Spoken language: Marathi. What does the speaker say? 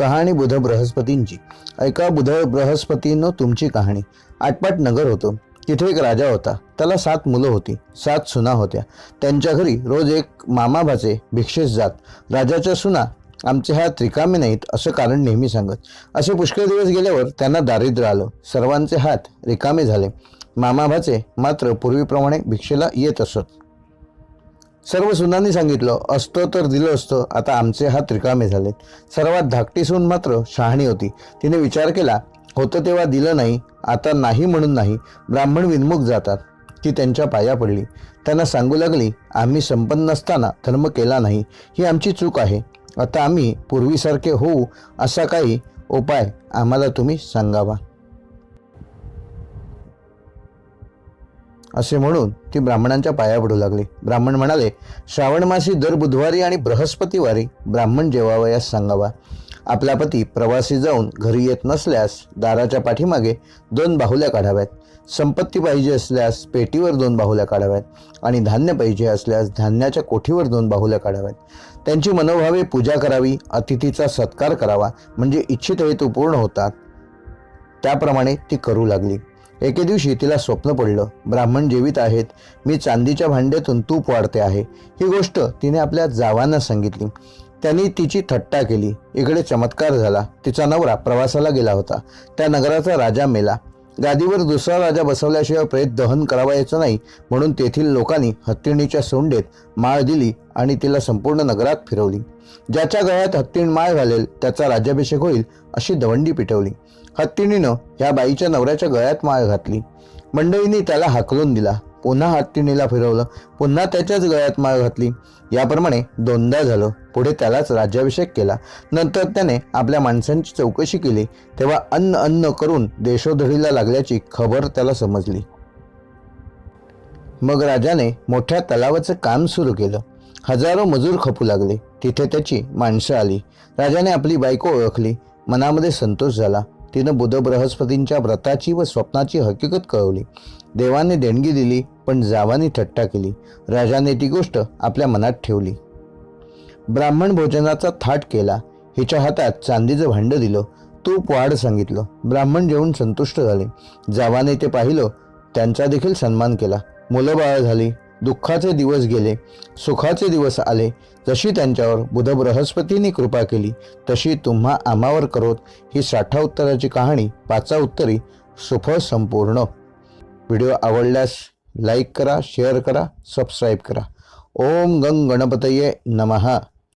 कहाणी बुध बृहस्पतींची. ऐका बुध बृहस्पतीनं तुमची कहाणी. आटपाट नगर होतं. तिथे एक राजा होता. त्याला सात मुलं होती. सात सुना होत्या. त्यांच्या घरी रोज एक मामाभाचे भिक्षेस जात. राजाच्या सुना आमचे हात रिकामे नाहीत असं कारण नेहमी सांगत. असे पुष्कळ दिवस गेल्यावर त्यांना दारिद्र्य आलं. सर्वांचे हात रिकामे झाले. मामाभाचे मात्र पूर्वीप्रमाणे भिक्षेला येत असत. सर्व सुनांनी सांगितलं असतं तर दिलं असतं. आता आमचे हात रिकामे झालेत. सर्वात धाकटी सून मात्र शहाणी होती. तिने विचार केला होतं तेव्हा दिलं नाही आता नाही म्हणून नाही ब्राह्मण विनमुख जातात. ती त्यांच्या पाया पडली. त्यांना सांगू लागली आम्ही संपन्न असताना धर्म केला नाही ही आमची चूक आहे. आता आम्ही पूर्वीसारखे होऊ असा काही उपाय आम्हाला तुम्ही सांगावा. असे म्हणून ती ब्राह्मणांच्या पाया पडू लागली. ब्राह्मण म्हणाले श्रावण मासी दर बुधवारी आणि बृहस्पतिवारी ब्राह्मण जेवावयास सांगावा. आपला पती प्रवासी जाऊन घरी येत नसल्यास दाराच्या पाठीमागे दोन बाहुल्या काढाव्यात. संपत्ती पाहिजे असल्यास पेटीवर दोन बाहुल्या काढाव्यात आणि धान्य पाहिजे असल्यास धान्याच्या कोठीवर दोन बाहुल्या काढाव्यात. त्यांची मनोभावे पूजा करावी अतिथीचा सत्कार करावा म्हणजे इच्छित हेतू पूर्ण होतात. त्याप्रमाणे ती करू लागली. एके दिवशी तिला स्वप्न पडलं ब्राह्मण जेवित आहेत मी चांदीच्या भांड्यातून तूप वाढते आहे. ही गोष्ट तिने आपल्या जावांना सांगितली. त्यांनी तिची थट्टा केली. इकडे चमत्कार झाला. तिचा नवरा प्रवासाला गेला होता. त्या नगराचा राजा मेला. गादीवर दुसरा राजा बसवल्याशिवाय प्रेत दहन करावायचं नाही म्हणून तेथील लोकांनी हत्तीणीच्या सोंडेत माळ दिली आणि तिला संपूर्ण नगरात फिरवली. ज्याच्या गळ्यात हत्तीण माळ घालेल त्याचा राज्याभिषेक होईल अशी दवंडी पिटवली. हत्तीणीनं ह्या बाईच्या नवऱ्याच्या गळ्यात माळ घातली. मंडळींनी त्याला हाकलून दिला. पुन्हा हत्तीणीला फिरवलं. पुन्हा त्याच्याच गळ्यात माळ घातली. याप्रमाणे दोनदा झालं. पुढे त्यालाच राज्याभिषेक केला. नंतर त्याने आपल्या माणसांची चौकशी केली. तेव्हा अन्न अन्न करून देशोधडीला लागल्याची खबर त्याला समजली. मग राजाने मोठ्या तलावाचं काम सुरू केलं. हजारो मजूर खपू लागले. तिथे त्याची माणसं आली. राजाने आपली बायको ओळखली. मनामध्ये संतोष झाला. तिनं बुध बृहस्पतींच्या व्रताची व स्वप्नाची हकीकत कळवली. देवाने देणगी दिली पण जावाने थट्टा केली. राजाने ती गोष्ट आपल्या मनात ठेवली. ब्राह्मण भोजनाचा थाट केला. हिच्या हातात चांदीचं भांडं दिलं. तूप वाढ सांगितलं. ब्राह्मण जेवून संतुष्ट झाले. जावाने ते पाहिलं. त्यांचा देखील सन्मान केला. मुलं बाळ झाली. दुःखाचे दिवस गेले सुखाचे दिवस आले. जशी त्यांच्यावर बुध बृहस्पतीने कृपा केली तशी तुम्हा आमावर करोत. ही साठा उत्तराची कहाणी पाचा उत्तरी सुफळ संपूर्ण. व्हिडिओ आवडल्यास लाईक करा शेअर करा सबस्क्राईब करा. ओम गंग गणपतये नमः.